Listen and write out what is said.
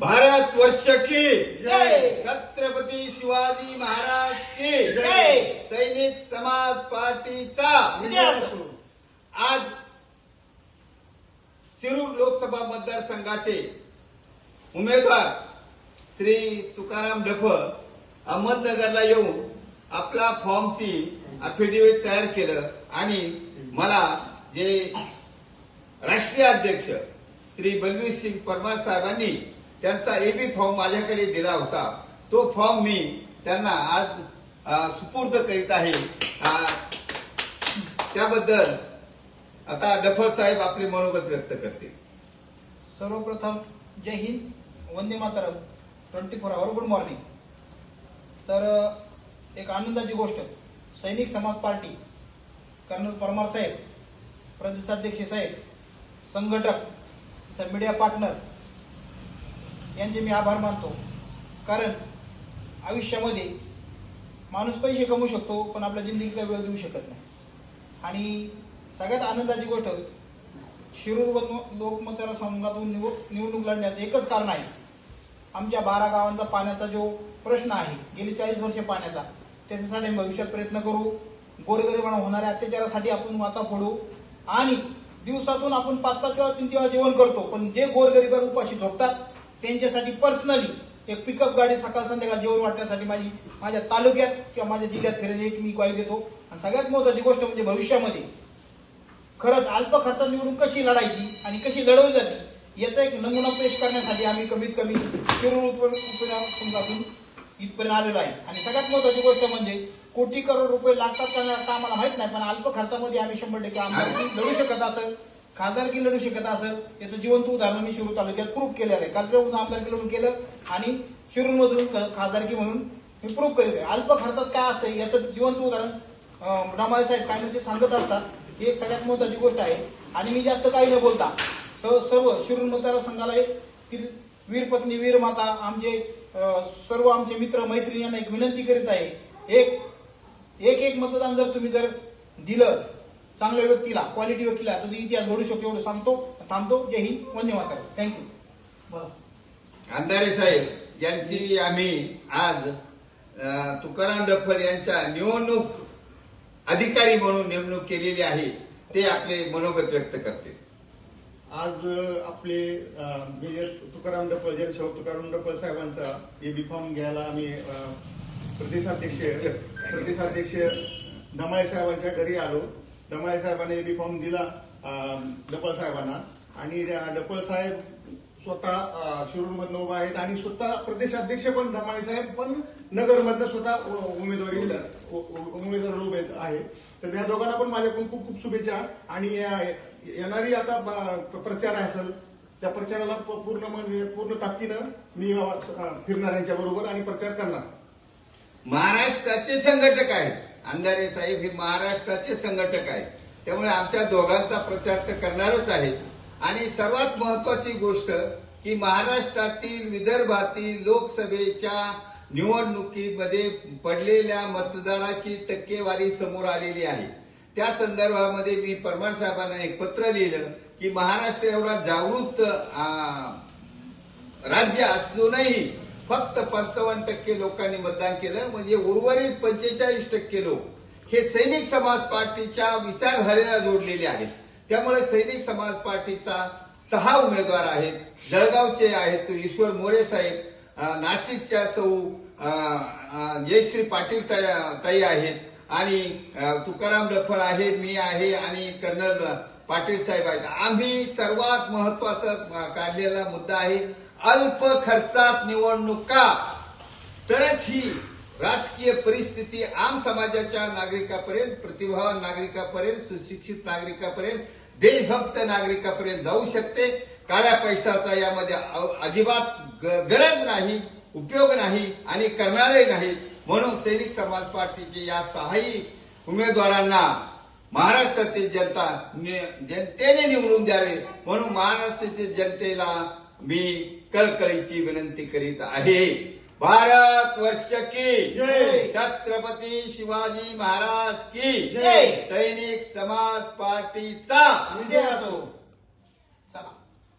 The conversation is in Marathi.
भारत वर्ष की जय. छत्रपती शिवाजी महाराज की जय. सैनिक समाज पार्टीचा. आज शिरूर लोकसभा मतदारसंघाचे उमेदवार श्री तुकाराम डफ अहमदनगरला येऊन आपला फॉर्मची अफिडेव्हिट तयार केलं आणि मला जे राष्ट्रीय अध्यक्ष श्री बलवीर सिंग परमार साहेबांनी त्यांचा एबी फॉर्म माझ्याकडे दिला होता. तो फॉर्म मी त्यांना आज सुपूर्द करीत आहे. त्याबद्दल आता डफर साहेब आपले मनोगत व्यक्त करतील. सर्वप्रथम जय हिंद वंदे Mataram twenty four hour good morning तर एक आनंदाची गोष्ट सैनिक समाज पार्टी कर्नल परमार साहेब प्रदेशाध्यक्ष साहेब संघटक मीडिया पार्टनर यांचे मी आभार मानतो. कारण आयुष्यामध्ये माणूस पैसे कमवू शकतो पण आपल्या जिंदगीचा वेळ देऊ शकत नाही. आणि सगळ्यात आनंदाची गोष्ट शिरूर वन- लोकमतदारसंघातून निव- निवडणूक लढण्याचं एकच कारण आहे. आमच्या बारा गावांचा पाण्याचा जो प्रश्न आहे गेली चाळीस वर्ष पाण्याचा त्याच्यासाठी भविष्यात प्रयत्न करू. गोरगरिबांना होणाऱ्या अत्याचारासाठी आपण वाचा फोडू. आणि दिवसातून आपण पाच पाच वेळा तीन तीन वेळा जेवण करतो पण जे गोरगरिबार उपाशी झोपतात त्यांच्यासाठी पर्सनली एक पिकअप गाडी सकाळ संध्याकाळ जेवण वाटण्यासाठी माझी माझ्या तालुक्यात किंवा माझ्या जिल्ह्यात फिरणे एक मी ग्वाही देतो. आणि सगळ्यात महत्वाची गोष्ट म्हणजे भविष्यामध्ये खरंच अल्प खर्चात निवडून कशी लढायची आणि कशी लढवली जाते याचा एक नमुना पेश करण्यासाठी आम्ही कमीत कमी शिरूर उपसंघातून इथपर्यंत आलेलो आहे. आणि सगळ्यात महत्वाची गोष्ट म्हणजे कोटी करोड रुपये लागतात का आता आम्हाला माहीत नाही पण अल्प खर्चामध्ये आम्ही शंभर टक्के आमदारकी लढू शकत असं खासदारकी लढू शकत असं याचं जिवंत उदाहरण मी शिरूर तालुक्यात प्रूव्ह केलेलं आहे. कसब्यामधून आमदारकी लढून केलं आणि शिरूरमधून खासदारकी म्हणून मी प्रूव्ह करीत आहे. अल्प खर्चात काय असतं याचं जिवंत उदाहरण अं, साहेब काय म्हणजे सांगत असतात ही एक सगळ्यात महत्वाची गोष्ट आहे. आणि मी जास्त काही न बोलता सर्व शिरूर मतदारसंघाला एक वीरपत्नी वीरमाता आमचे सर्व आमचे मित्र मैत्रिणी यांना एक विनंती करीत आहे. एक एक एक मतदान जर तुम्ही जर दिलं चांगल्या व्यक्तीला क्वालिटी व्यक्तीला तर इतिहास घडू शकतो एवढं सांगतो थांबतो. जय हिंद. वंदे मातरम. थँक्यू बोला अंधारे साहेब यांची आम्ही आज तुकाराम डफर यांच्या निवडणूक अधिकारी म्हणून नेमणूक केलेली आहे ते आपले मनोगत व्यक्त करतील. आज आपले मेजर तुकाराम डपळ जनसेवक तुकाराम डपळ साहेबांचा हे बी फॉर्म घ्यायला आम्ही प्रदेशाध्यक्ष प्रदेशाध्यक्ष दमाळे साहेबांच्या घरी आलो. दमाळे साहेबांनी हे बी फॉर्म दिला डपळ साहेबांना आणि डपळ साहेब स्वतः शिरूरमधनं उभा आहेत आणि स्वतः प्रदेशाध्यक्ष पण धमाळे साहेब पण नगरमधनं स्वतः उमेदवारी उ- उमेदवार उभे आहेत तर या दोघांना पण माझ्याकडून खूप खूप शुभेच्छा. आणि या- येणारी आता ब- प्रचार असेल त्या प्रचाराला प- पूर्ण म्हणजे पूर्ण ताकदीनं मी फिरणार यांच्या बरोबर आणि प्रचार करणार. महाराष्ट्राचे संघटक आहेत. अंधारे साहेब हे महाराष्ट्राचे संघटक आहेत. त्यामुळे आमच्या दोघांचा प्रचार तर करणारच आहे आणि सर्वात महत्वाची गोष्ट की महाराष्ट्रातील विदर्भातील लोकसभेच्या निवडणुकीमध्ये पडलेल्या मतदाराची टक्केवारी समोर आलेली आहे. त्या संदर्भामध्ये मी परमार साहेबांना एक पत्र लिहिलं की महाराष्ट्र एवढा जागृत राज्य असूनही फक्त पंचावन्न टक्के लोकांनी मतदान केलं म्हणजे उर्वरित पंचेचाळीस टक्के लोक. हे सैनिक समाज पार्टीच्या विचारधारेला जोडलेले आहेत. त्यामुळे सैनिक समाज पार्टीचा सहा उमेदवार आहेत. जळगावचे आहेत तो ईश्वर मोरे साहेब नाशिकच्या सौ जयश्री पाटील ताई- ताई आहेत. आणि तुकाराम डफळ आहे मी आहे आणि कर्नल पाटील साहेब आहेत. आम्ही सर्वात महत्त्वाचा काढलेला मुद्दा आहे अल्प खर्चात निवडणुका तरच ही राजकीय परिस्थिती आम समाजाच्या नागरिकापर्यंत प्रतिभावान नागरिकापर्यंत सुशिक्षित नागरिकापर्यंत देशभक्त नागरिकापर्यंत जाऊ शकते. काळ्या पैशाचा यामध्ये अजिबात ग- गरज नाही उपयोग नाही आणि करणारे नाही. म्हणून सैनिक समाज पार्टीचे या सहाही उमेदवारांना महाराष्ट्रातील जनता जनतेने निवडून द्यावे. म्हणून महाराष्ट्रातील जनतेला मी कळकळीची विनंती करीत आहे. भारत वर्ष की. जय. छत्रपती शिवाजी महाराज की. जय. सैनिक समाज पार्टीचा. विजय असो.